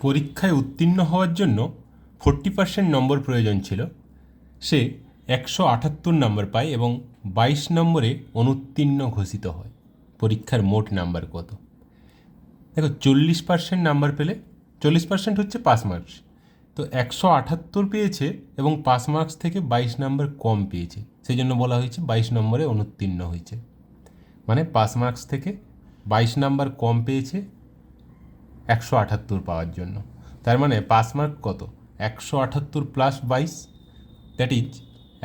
পরীক্ষায় উত্তীর্ণ হওয়ার জন্য ফোরটি পার্সেন্ট নম্বর প্রয়োজন ছিল। সে একশো আটাত্তর নম্বর পায় এবং বাইশ নম্বরে অনুত্তীর্ণ ঘোষিত হয়। পরীক্ষার মোট নাম্বার কত? দেখো, চল্লিশ পার্সেন্ট নাম্বার পেলে চল্লিশ পার্সেন্ট হচ্ছে পাস মার্কস। তো একশো আটাত্তর পেয়েছে এবং পাস মার্কস থেকে বাইশ নাম্বার কম পেয়েছে। সেই জন্য বলা হয়েছে বাইশ নম্বরে অনুত্তীর্ণ হয়েছে। মানে পাস মার্কস থেকে বাইশ নাম্বার কম পেয়েছে একশো আটাত্তর পাওয়ার জন্য। তার মানে পাস মার্ক কত? একশো আটাত্তর প্লাস বাইশ? দ্যাট ইজ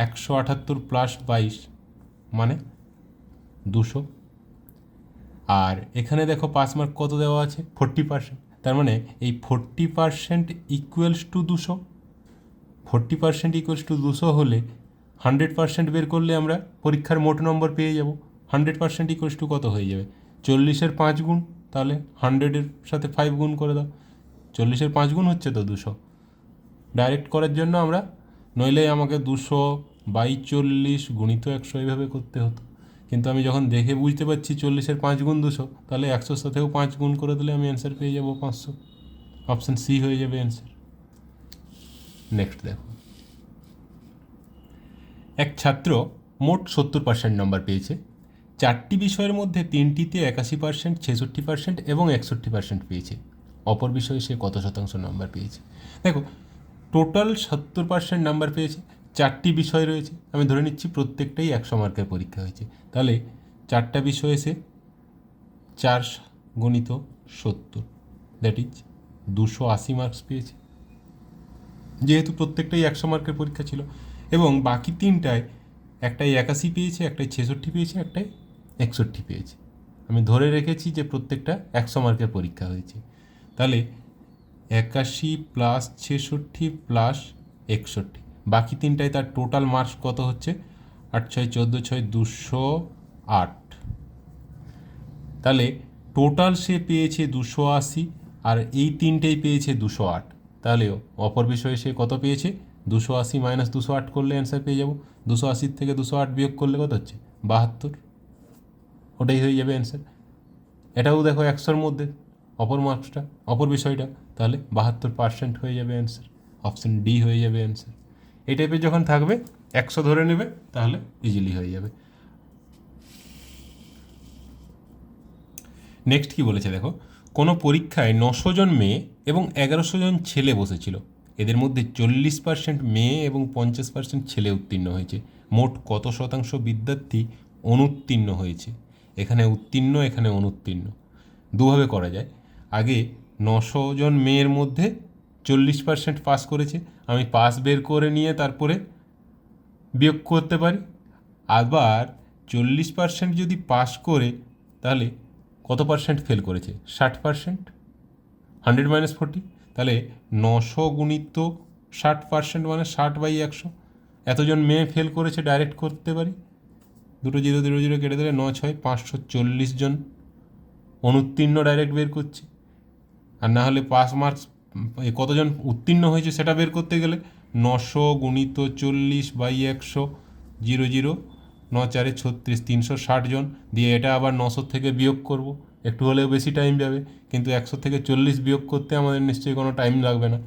একশো আটাত্তর প্লাস বাইশ মানে দুশো। আর এখানে দেখো পাস মার্ক কত দেওয়া আছে? ফোরটি পার্সেন্ট তার মানে এই ফোরটি পার্সেন্ট ইকুয়ালস টু দুশো। ফোরটি পার্সেন্ট ইকুয়ালস টু দুশো হলে হান্ড্রেড পার্সেন্ট বের করলে আমরা পরীক্ষার মোট নম্বর পেয়ে যাব। হান্ড্রেড পার্সেন্ট ইকুয়ালস টু কত হয়ে যাবে? চল্লিশের পাঁচ গুণ। তাহলে হান্ড্রেডের সাথে ফাইভ গুণ করে দাও। চল্লিশের পাঁচ গুণ হচ্ছে তো দুশো। ডাইরেক্ট করার জন্য আমরা নইলে আমাকে দুশো বাই চল্লিশ গুণিত একশো এইভাবে করতে হতো। কিন্তু আমি যখন দেখে বুঝতে পারছি চল্লিশের পাঁচ গুণ দুশো, তাহলে একশোর সাথেও পাঁচ গুণ করে দিলে আমি অ্যান্সার পেয়ে যাব পাঁচশো। অপশান সি হয়ে যাবে অ্যান্সার নেক্সট দেখো। এক ছাত্র মোট সত্তর পার্সেন্ট নম্বর পেয়েছে। চারটি বিষয়ের মধ্যে তিনটিতে একাশি পার্সেন্ট, ছেষট্টি পার্সেন্ট এবং একষট্টি পার্সেন্ট পেয়েছে। অপর বিষয়ে সে কত শতাংশ নাম্বার পেয়েছে? দেখো, টোটাল সত্তর পার্সেন্ট নাম্বার পেয়েছে, চারটি বিষয় রয়েছে। আমি ধরে নিচ্ছি প্রত্যেকটাই একশো মার্কের পরীক্ষা হয়েছে। তাহলে চারটা বিষয়ে সে চার গণিত সত্তর। দ্যাট ইজ দুশো আশি মার্কস পেয়েছে। যেহেতু প্রত্যেকটাই একশো মার্কের পরীক্ষা ছিল। এবং বাকি তিনটায় একটাই একাশি পেয়েছে, একটাই ছেষট্টি পেয়েছে, একটাই একষট্টি পেয়েছে। আমি ধরে রেখেছি যে প্রত্যেকটা একশো মার্কের পরীক্ষা হয়েছে। তাহলে একাশি প্লাস ছেষট্টি প্লাস একষট্টি। বাকি তিনটায় তার টোটাল মার্কস কত হচ্ছে? আট ছয় চোদ্দ ছয় দুশো আট। তাহলে টোটাল সে পেয়েছে দুশো আশি আর এই তিনটেই পেয়েছে দুশো আট। তাহলে অপর বিষয়ে সে কত পেয়েছে? দুশো আশি মাইনাস দুশো আট করলে অ্যান্সার পেয়ে যাব। দুশো আশির থেকে দুশো আট বিয়োগ করলে কত হচ্ছে? বাহাত্তর। ওটাই হয়ে যাবে অ্যান্সার এটাও দেখো একশোর মধ্যে, অপর মার্কসটা অপর বিষয়টা, তাহলে বাহাত্তর পার্সেন্ট হয়ে যাবে অ্যান্সার অপশান ডি হয়ে যাবে অ্যান্সার এই টাইপের যখন থাকবে, একশো ধরে নেবে, তাহলে ইজিলি হয়ে যাবে। নেক্সট কি বলেছে দেখো, কোনো পরীক্ষায় নশো জন মেয়ে এবং এগারোশো জন ছেলে বসেছিল। এদের মধ্যে চল্লিশ পার্সেন্ট মেয়ে এবং পঞ্চাশ পার্সেন্ট ছেলে উত্তীর্ণ হয়েছে। মোট কত শতাংশ বিদ্যার্থী অনুত্তীর্ণ হয়েছে? এখানে উত্তীর্ণ, এখানে অনুত্তীর্ণ। দুভাবে করা যায়। আগে নশো জন মেয়ের মধ্যে চল্লিশ পার্সেন্ট পাস করেছে। আমি পাস বের করে নিয়ে তারপরে বিয়োগ করতে পারি। আবার চল্লিশ পার্সেন্ট যদি পাস করে, তাহলে কত পার্সেন্ট ফেল করেছে? ষাট পার্সেন্ট হান্ড্রেড মাইনাস ফোরটি? তাহলে নশো গুণিত ষাট পার্সেন্ট মানে ষাট বাই একশো। এতজন মেয়ে ফেল করেছে ডাইরেক্ট করতে পারি। দুটো জিরো জিরো জিরো কেটে দিলে ন ছয় পাঁচশো চল্লিশ জন অনুত্তীর্ণ ডাইরেক্ট বের করছি। আর না হলে পাস মার্কস কতজন উত্তীর্ণ হয়েছে সেটা বের করতে গেলে নশো গুণিত চল্লিশ বাই একশো জিরো জিরো ন চারে ছত্রিশ, তিনশো ষাট জন। দিয়ে এটা আবার নশো থেকে বিয়োগ করব। একটু হলেও বেশি টাইম যাবে, কিন্তু একশো থেকে চল্লিশ বিয়োগ করতে আমাদের নিশ্চয়ই কোনো টাইম লাগবে না।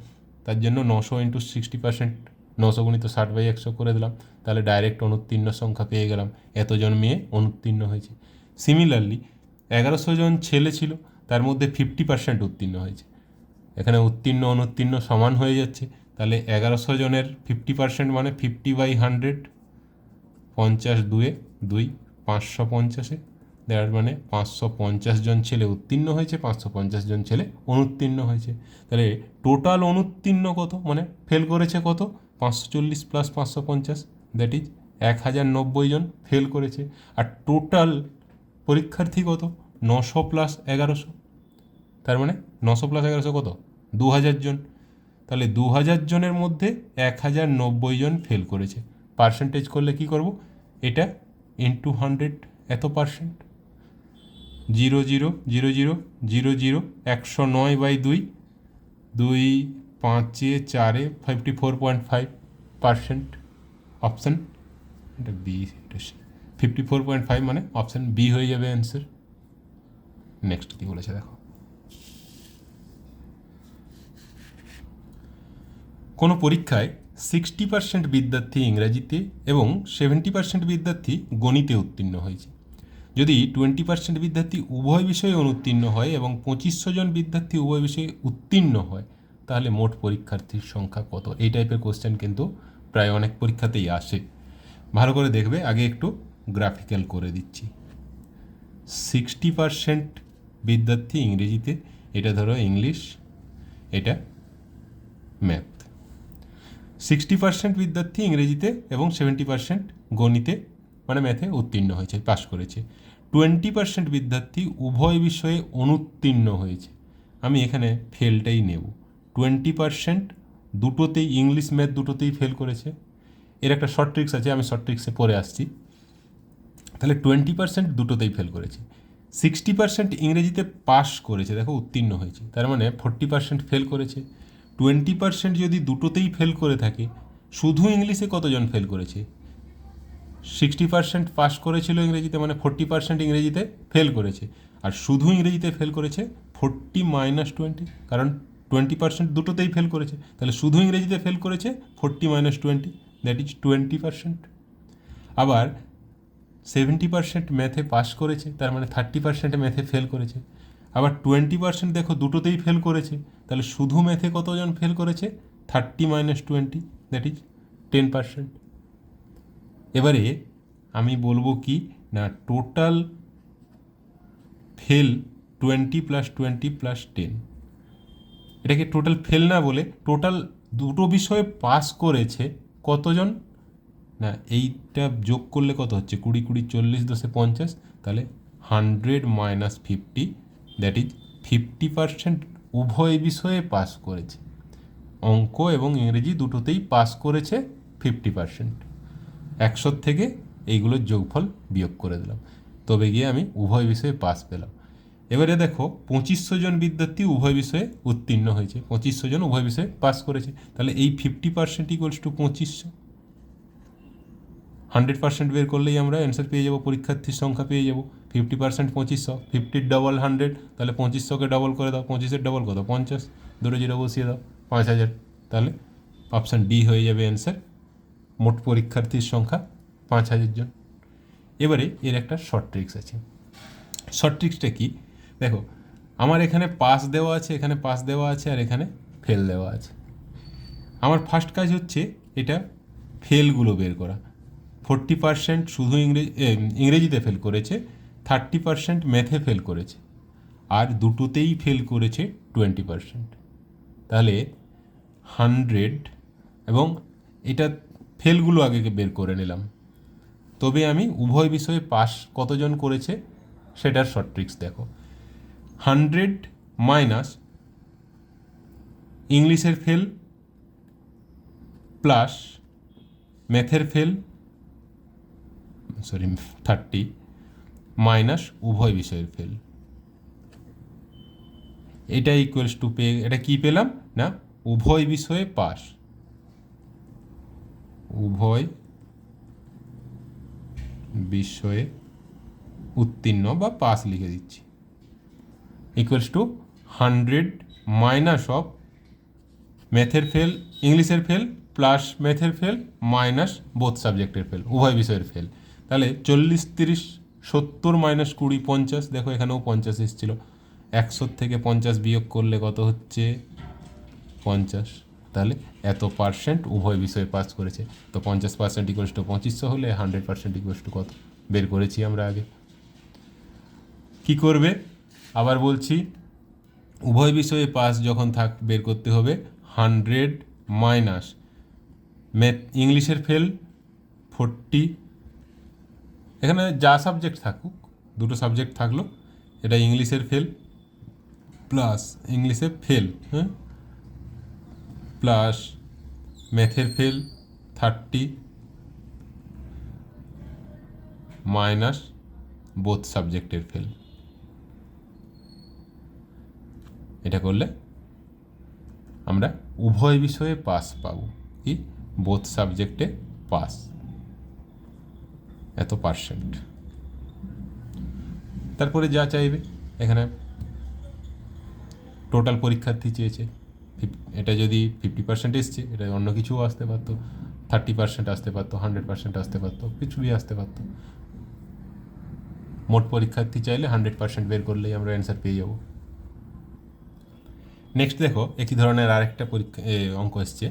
তার জন্য নশো ইন্টু সিক্সটি পার্সেন্ট নশো গুণিত ষাট বাই একশো করে দিলাম। তাহলে ডাইরেক্ট অনুত্তীর্ণ সংখ্যা পেয়ে গেলাম। এতজন মেয়ে অনুত্তীর্ণ হয়েছে। সিমিলারলি এগারোশো জন ছেলে ছিল, তার মধ্যে ফিফটি পার্সেন্ট উত্তীর্ণ হয়েছে। এখানে উত্তীর্ণ, অনুত্তীর্ণ সমান হয়ে যাচ্ছে। তাহলে এগারোশো জনের ফিফটি পার্সেন্ট মানে ফিফটি বাই হান্ড্রেড পঞ্চাশ দুয়ে দুই, পাঁচশো পঞ্চাশে। দেওয়ার মানে পাঁচশো পঞ্চাশ জন ছেলে উত্তীর্ণ হয়েছে, পাঁচশো পঞ্চাশ জন ছেলে অনুত্তীর্ণ হয়েছে। তাহলে টোটাল অনুত্তীর্ণ কত? মানে ফেল করেছে কত? পাঁচশো চল্লিশ প্লাস পাঁচশো পঞ্চাশ। দ্যাট ইজ এক হাজার নব্বই জন ফেল করেছে। আর টোটাল পরীক্ষার্থী কত? নশো প্লাস এগারোশো। তার মানে নশো প্লাস এগারোশো কত? দু হাজার জন। তাহলে দু হাজার জনের মধ্যে এক হাজার নব্বই জন ফেল করেছে। পার্সেন্টেজ করলে কি করব? এটা ইন্টু হান্ড্রেড এত percent zero zero zero zero zero zero, একশো নয় বাই দুই দুই পাঁচে চারে fifty four point five percent option, এটা B fifty four point five মানে অপশান বি হয়ে যাবে অ্যান্সার নেক্সট কী বলেছে দেখো। কোনো পরীক্ষায় সিক্সটি পার্সেন্ট বিদ্যার্থী ইংরাজিতে এবং সেভেন্টি পার্সেন্ট বিদ্যার্থী গণিতে উত্তীর্ণ হয়েছে। যদি টোয়েন্টি পার্সেন্ট বিদ্যার্থী উভয় বিষয়ে অনুত্তীর্ণ হয় এবং পঁচিশশো জন বিদ্যার্থী উভয় বিষয়ে উত্তীর্ণ হয়, তাহলে মোট পরীক্ষার্থীর সংখ্যা কত? এই টাইপের কোশ্চেন কিন্তু প্রায় অনেক পরীক্ষাতেই আসে। ভালো করে দেখবে, আগে একটু গ্রাফিক্যাল করে দিচ্ছি। সিক্সটি পার্সেন্ট বিদ্যার্থী ইংরেজিতে, এটা ধরো ইংলিশ, এটা ম্যাথ সিক্সটি পার্সেন্ট বিদ্যার্থী ইংরেজিতে এবং সেভেন্টি পার্সেন্ট গণিতে মানে ম্যাথে উত্তীর্ণ হয়েছে পাশ করেছে। টোয়েন্টি পার্সেন্ট বিদ্যার্থী উভয় বিষয়ে অনুত্তীর্ণ হয়েছে। আমি এখানে ফেলটাই নেব। টোয়েন্টি পার্সেন্ট দুটোতেই ইংলিশ ম্যাথ দুটোতেই ফেল করেছে। এর একটা শর্ট ট্রিক্স আছে, আমি শর্ট ট্রিক্সে পরে আসছি। তাহলে টোয়েন্টি পার্সেন্ট দুটোতেই ফেল করেছে। সিক্সটি পার্সেন্ট ইংরেজিতে পাস করেছে, দেখো উত্তীর্ণ হয়েছে। তার মানে ফোর্টি পার্সেন্ট ফেল করেছে। টোয়েন্টি পার্সেন্ট যদি দুটোতেই ফেল করে থাকে, শুধু ইংলিশে কতজন ফেল করেছে? সিক্সটি পার্সেন্ট পাস করেছিল ইংরেজিতে মানে ফোর্টি পার্সেন্ট ইংরেজিতে ফেল করেছে। আর শুধু ইংরেজিতে ফেল করেছে, ফোর্টি মাইনাস টোয়েন্টি, কারণ টোয়েন্টি পার্সেন্ট দুটোতেই ফেল করেছে। তাহলে শুধু ইংরেজিতে ফেল করেছে, forty minus twenty that is twenty percent. আবার সেভেন্টি পার্সেন্ট ম্যাথে পাস করেছে, তার মানে থার্টি পার্সেন্ট ম্যাথে ফেল করেছে। আবার টোয়েন্টি পার্সেন্ট দেখো দুটোতেই ফেল করেছে, তাহলে শুধু ম্যাথে কতজন ফেল করেছে? Thirty minus twenty that is ten percent. এবারে আমি বলব কি, না total fail twenty plus twenty plus ten. এটাকে টোটাল ফেল না বলে টোটাল দুটো বিষয়ে পাস করেছে কতজন? না, এইটা যোগ করলে কত হচ্ছে? কুড়ি কুড়ি, চল্লিশ, দশে পঞ্চাশ, তাহলে hundred minus fifty that is fifty percent উভয় বিষয়ে পাস করেছে। অঙ্ক এবং ইংরেজি দুটোতেই পাস করেছে ফিফটি পার্সেন্ট একশোর থেকে এইগুলোর যোগফল বিয়োগ করে দিলাম। তবে গিয়ে আমি উভয় বিষয়ে পাস পেলাম। এবারে দেখো পঁচিশশো জন বিদ্যার্থী উভয় বিষয়ে উত্তীর্ণ হয়েছে। পঁচিশশো জন উভয় বিষয়ে পাস করেছে। তাহলে এই ফিফটি পার্সেন্ট ইকুয়ালস টু পঁচিশশো। হান্ড্রেড পার্সেন্ট বের করলেই আমরা অ্যান্সার পেয়ে যাব, পরীক্ষার্থীর সংখ্যা পেয়ে যাব। ফিফটি পার্সেন্ট পঁচিশশো ফিফটির ডবল হান্ড্রেড তাহলে পঁচিশশোকে ডবল করে দাও। পঁচিশের ডবল কত? পঞ্চাশ। দুটো জিরো বসিয়ে দাও, পাঁচ হাজার। তাহলে অপশান ডি হয়ে যাবে অ্যান্সার মোট পরীক্ষার্থীর সংখ্যা পাঁচ হাজার জন। এবারে এর একটা শর্ট ট্রিক্স আছে। শর্ট ট্রিক্সটা কি? দেখো, আমার এখানে পাস দেওয়া আছে, এখানে পাস দেওয়া আছে, আর এখানে ফেল দেওয়া আছে। আমার ফার্স্ট কাজ হচ্ছে এটা ফেলগুলো বের করা। ফোরটি পার্সেন্ট শুধু ইংরেজি ইংরেজিতে ফেল করেছে থার্টি পার্সেন্ট ম্যাথে ফেল করেছে, আর দুটোতেই ফেল করেছে টোয়েন্টি পার্সেন্ট তাহলে হান্ড্রেড এবং এটা ফেলগুলো আগে বের করে নিলাম। তবে আমি উভয় বিষয়ে পাস কতজন করেছে, সেটার শর্ট ট্রিক্স দেখো। হান্ড্রেড মাইনাস ইংলিশের ফেল প্লাস ম্যাথের ফেল সরি থার্টি মাইনাস উভয় বিষয়ের ফেল। এটা ইকুয়ালস টু পে এটা কি পেলাম? না, উভয় বিষয়ে পাস। উভয় বিষয়ে উত্তীর্ণ বা পাস লিখে দিচ্ছি। Equals to hundred minus of ম্যাথের ফেল ইংলিশের ফেল প্লাস ম্যাথের ফেল মাইনাস বোথ সাবজেক্টের ফেল উভয় বিষয়ের ফেল তাহলে চল্লিশ, তিরিশ, সত্তর মাইনাস কুড়ি, পঞ্চাশ, দেখো এখানেও পঞ্চাশ এসেছিল। একশোর থেকে পঞ্চাশ বিয়োগ করলে কত হচ্ছে? পঞ্চাশ। তাহলে এত পার্সেন্ট উভয় বিষয়ে পাস করেছে। তো পঞ্চাশ পার্সেন্ট ইকুয়ালস টু পঁচিশশো হলে হান্ড্রেড পার্সেন্ট ইকুয়ালস টু কত? বের করেছি আমরা আগে। কি করবে? আবার বলছি, উভয় বিষয়ে পাস যখন থাক বের করতে হবে হান্ড্রেড মাইনাস। ম্যাথ ইংলিশের ফেল ফোরটি। এখানে যা সাবজেক্ট থাকুক, দুটো সাবজেক্ট থাকল, এটা ইংলিশের ফেল প্লাস ইংলিশে ফেল হ্যাঁ? প্লাস ম্যাথের ফেল থার্টি মাইনাস বোথ সাবজেক্টের ফেল। এটা করলে আমরা উভয় বিষয়ে পাস পাবো। কি? বোথ সাবজেক্টে পাস এত পার্সেন্ট তারপরে যা চাইবে, এখানে টোটাল পরীক্ষার্থী চেয়েছে। এটা যদি ফিফটি পার্সেন্ট এসছে, এটা অন্য কিছুও আসতে পারতো। থার্টি পার্সেন্ট আসতে পারতো হান্ড্রেড পার্সেন্ট আসতে পারতো, কিছুই আসতে পারতো। মোট পরীক্ষার্থী চাইলে হান্ড্রেড পার্সেন্ট বের করলেই আমরা অ্যান্সার পেয়ে যাব। নেক্সট দেখো, একই ধরনের আরেকটা পরীক্ষা অঙ্ক এসছে।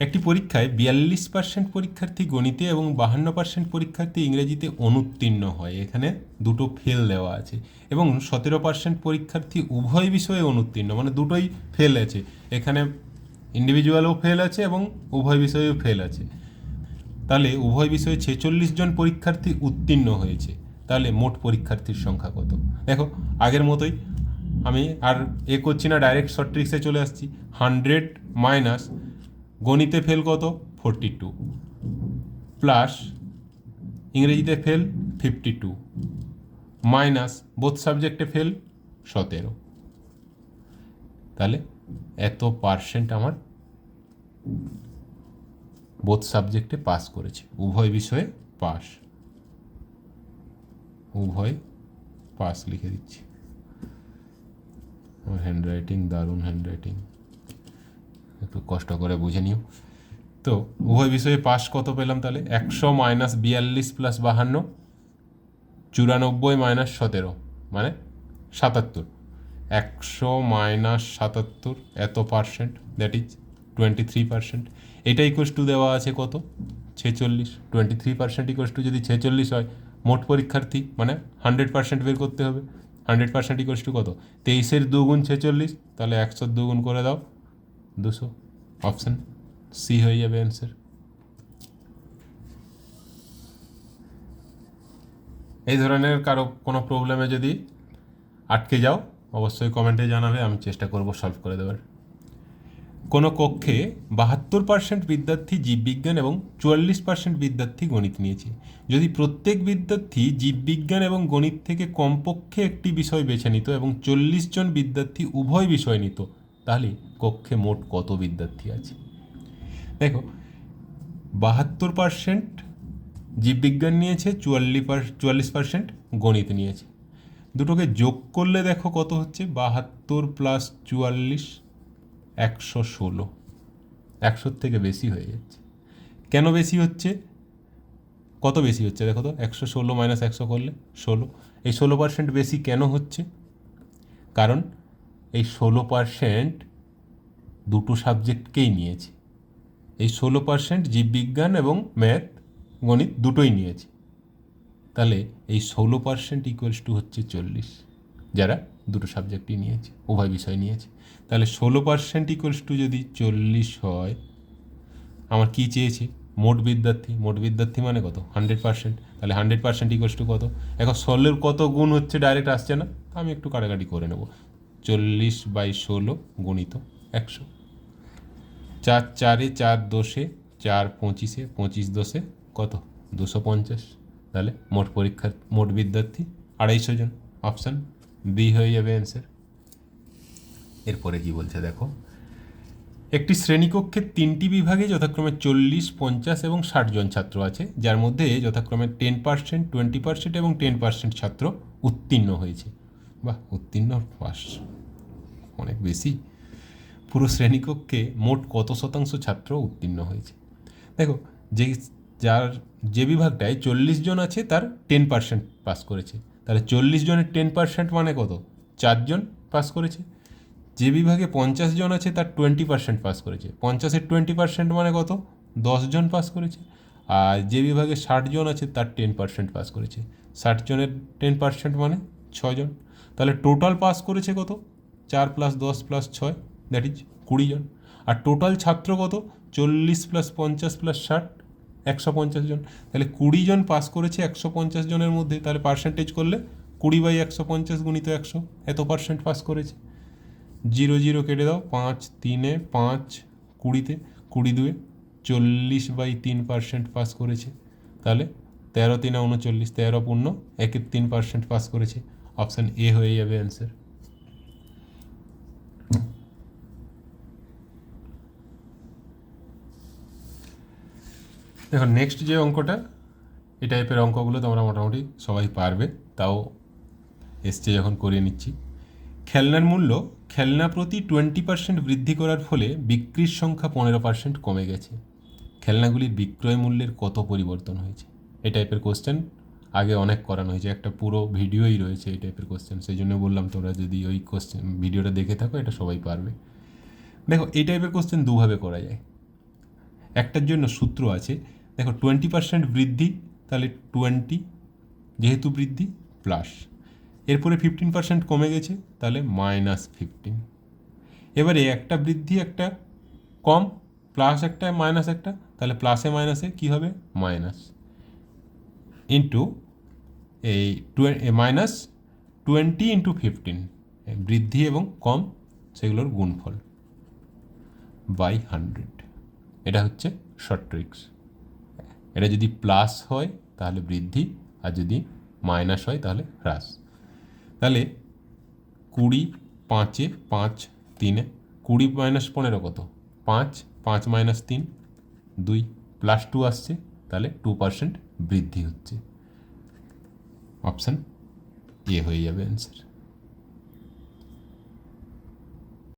একটি পরীক্ষায় বিয়াল্লিশ পার্সেন্ট পরীক্ষার্থী গণিতে এবং বাহান্ন পার্সেন্ট পরীক্ষার্থী ইংরেজিতে অনুত্তীর্ণ হয়। এখানে দুটো ফেল দেওয়া আছে। এবং সতেরো পার্সেন্ট পরীক্ষার্থী উভয় বিষয়ে অনুত্তীর্ণ মানে দুটোই ফেল আছে। এখানে ইন্ডিভিজুয়ালও ফেল আছে এবং উভয় বিষয়েও ফেল আছে। তাহলে উভয় বিষয়ে ছেচল্লিশ জন পরীক্ষার্থী উত্তীর্ণ হয়েছে। তাহলে মোট পরীক্ষার্থীর সংখ্যা কত? দেখো, আগের মতোই আমি আর এ করছি না ডাইরেক্ট শর্ট ট্রিক্সে চলে আসছি। হান্ড্রেড মাইনাস গণিতে ফেল কত? ফোরটি টু প্লাস ইংরেজিতে fail fifty two minus both সাবজেক্টে ফেল সতেরো। তাহলে এত পার্সেন্ট আমার বোথ সাবজেক্টে পাস করেছে। উভয় বিষয়ে পাস উভয় পাস লিখে দিচ্ছি। আমার হ্যান্ড রাইটিং দারুণ হ্যান্ড রাইটিং একটু কষ্ট করে বুঝে নিও। তো উভয় বিষয়ে পাস কত পেলাম তাহলে? একশো মাইনাস বিয়াল্লিশ প্লাস বাহান্ন, চুরানব্বই মাইনাস সতেরো মানে সাতাত্তর। একশো মাইনাস সাতাত্তর, এত percent that is twenty three percent এটা ইকোয়াস টু দেওয়া আছে কত? ছেচল্লিশ। Twenty three percent equals to যদি ছেচল্লিশ হয়, মোট পরীক্ষার্থী মানে হান্ড্রেড পার্সেন্ট বের করতে হবে। হান্ড্রেড পার্সেন্ট ইকোয়াস টু কত? তেইশের দুগুণ ছেচল্লিশ, তাহলে একশো দুগুণ করে দাও, দুশো। অপশান সি হয়ে যাবে অ্যান্সার এই ধরনের কারও কোনো প্রবলেমে যদি আটকে যাও, অবশ্যই কমেন্টে জানাবে, আমি চেষ্টা করব সলভ করে দেওয়ার। কোনো কক্ষে বাহাত্তর পার্সেন্ট বিদ্যার্থী জীববিজ্ঞান এবং চুয়াল্লিশ পার্সেন্ট বিদ্যার্থী গণিত নিয়েছে। যদি প্রত্যেক বিদ্যার্থী জীববিজ্ঞান এবং গণিত থেকে কমপক্ষে একটি বিষয় বেছে নিত এবং চল্লিশ জন বিদ্যার্থী উভয় বিষয় নিত, তাহলে কক্ষে মোট কত বিদ্যার্থী আছে? দেখো, বাহাত্তর পার্সেন্ট জীববিজ্ঞান নিয়েছে চুয়াল্লিশ চুয়াল্লিশ পার্সেন্ট গণিত নিয়েছে। দুটোকে যোগ করলে দেখো কত হচ্ছে? বাহাত্তর প্লাস চুয়াল্লিশ একশো ষোলো। একশোর থেকে বেশি হয়ে যাচ্ছে। কেন বেশি হচ্ছে? কত বেশি হচ্ছে দেখো তো? একশো ষোলো মাইনাস একশো করলে ষোলো। এই ষোলো পার্সেন্ট বেশি কেন হচ্ছে? কারণ এই ষোলো পার্সেন্ট দুটো সাবজেক্টকেই নিয়েছে। এই ষোলো পার্সেন্ট জীববিজ্ঞান এবং ম্যাথ গণিত দুটোই নিয়েছে। তাহলে এই ষোলো পার্সেন্ট ইকুয়ালস টু হচ্ছে চল্লিশ। যারা দুটো সাবজেক্টই নিয়েছে, উভয় বিষয় নিয়েছে। তাহলে ষোলো পার্সেন্ট ইকুয়ালস টু যদি চল্লিশ হয়, আমার কী চেয়েছে? মোট বিদ্যার্থী মোট বিদ্যার্থী মানে কত? হান্ড্রেড পার্সেন্ট তাহলে হান্ড্রেড পার্সেন্ট ইকুয়ালস টু কত? এখন ষোলোর কত গুণ হচ্ছে ডাইরেক্ট আসছে না? আমি একটু কাটাকাটি করে নেব। চল্লিশ বাই ষোলো গুণিত একশো। চার চারে চার দোষে চার পঁচিশে পঁচিশ দোষে কত? দুশো পঞ্চাশ। তাহলে মোট পরীক্ষার, মোট বিদ্যার্থী আড়াইশো জন। অপশান বি হয়ে যাবে অ্যান্সার এরপরে কি বলছে দেখো? একটি শ্রেণীকক্ষে তিনটি বিভাগে যথাক্রমে চল্লিশ, পঞ্চাশ এবং ষাট জন ছাত্র আছে, যার মধ্যে যথাক্রমে টেন পার্সেন্ট টোয়েন্টি পার্সেন্ট এবং টেন পার্সেন্ট ছাত্র উত্তীর্ণ হয়েছে। বাহ, উত্তীর্ণ পাস অনেক বেশি। পুরো শ্রেণীকক্ষে মোট কত শতাংশ ছাত্র উত্তীর্ণ হয়েছে? দেখো, যে, যার, যে বিভাগটায় চল্লিশ জন আছে, তার টেন পার্সেন্ট পাস করেছে। তাহলে চল্লিশ জনের টেন পার্সেন্ট মানে কত? চারজন পাস করেছে। যে বিভাগে পঞ্চাশ জন আছে, তার টোয়েন্টি পার্সেন্ট পাস করেছে। পঞ্চাশের টোয়েন্টি পার্সেন্ট মানে কত? জন পাস করেছে। আর যে বিভাগে ষাট জন আছে, তার টেন পার্সেন্ট পাস করেছে। ষাট জনের টেন পার্সেন্ট মানে ছজন তাহলে টোটাল পাস করেছে কত? চার প্লাস দশ প্লাস ছয় দ্যাট ইজ কুড়ি জন। আর টোটাল ছাত্র কত? চল্লিশ প্লাস পঞ্চাশ প্লাস ষাট। একশো পঞ্চাশ জন। তাহলে কুড়ি জন পাস করেছে একশো পঞ্চাশ জনের মধ্যে, তাহলে পার্সেন্টেজ করলে কুড়ি বাই একশো পঞ্চাশ গুণিত একশো, এত পার্সেন্ট পাস করেছে। জিরো জিরো কেটে দাও, পাঁচ তিনে পাঁচ, কুড়িতে, কুড়ি দুয়ে চল্লিশ বাই তিন পার্সেন্ট পাস করেছে। তাহলে তেরো তিনে উনচল্লিশ, তেরো পূর্ণ, একের তিন পার্সেন্ট পাস করেছে। অপশান এ হয়ে যাবে অ্যান্সার দেখো নেক্সট যে অঙ্কটা, এই টাইপের অঙ্কগুলো তোমরা মোটামুটি সবাই পারবে, তাও এসছে যখন করিয়ে নিচ্ছি। খেলনার মূল্য, খেলনা প্রতি টোয়েন্টি পার্সেন্ট বৃদ্ধি করার ফলে বিক্রির সংখ্যা পনেরো পার্সেন্ট কমে গেছে। খেলনাগুলির বিক্রয় মূল্যের কত পরিবর্তন হয়েছে? এই টাইপের কোশ্চেন আগে অনেক করানো হয়েছে, একটা পুরো ভিডিওই রয়েছে এই টাইপের কোশ্চেন সেই জন্য বললাম তোমরা যদি ওই কোশ্চেন ভিডিওটা দেখে থাকো, এটা সবাই পারবে। দেখো, এই টাইপের কোশ্চেন দুভাবে করা যায়। একটার জন্য সূত্র আছে দেখো টোয়েন্টি পার্সেন্ট বৃদ্ধি, তাহলে টোয়েন্টি যেহেতু বৃদ্ধি প্লাস এরপরে ফিফটিন পার্সেন্ট কমে গেছে, তাহলে মাইনাস ফিফটিন এবারে একটা বৃদ্ধি, একটা কম প্লাস একটা মাইনাস একটা, তাহলে প্লাসে মাইনাসে কী হবে? মাইনাস ইন্টু এই মাইনাস টোয়েন্টি ইন্টু ফিফটিন বৃদ্ধি এবং কম, সেগুলোর গুণফল বাই হান্ড্রেড এটা হচ্ছে শর্ট ট্রিক্স এটা যদি প্লাস হয়, তাহলে বৃদ্ধি, আর যদি মাইনাস হয়, তাহলে হ্রাস। তাহলে কুড়ি পাঁচে পাঁচ তিনে, কুড়ি মাইনাস পনেরো কত? পাঁচ পাঁচ মাইনাস তিন, দুই প্লাস টু আসছে, তাহলে টু পার্সেন্ট বৃদ্ধি হচ্ছে। অপশান এ হয়ে যাবে অ্যান্সার।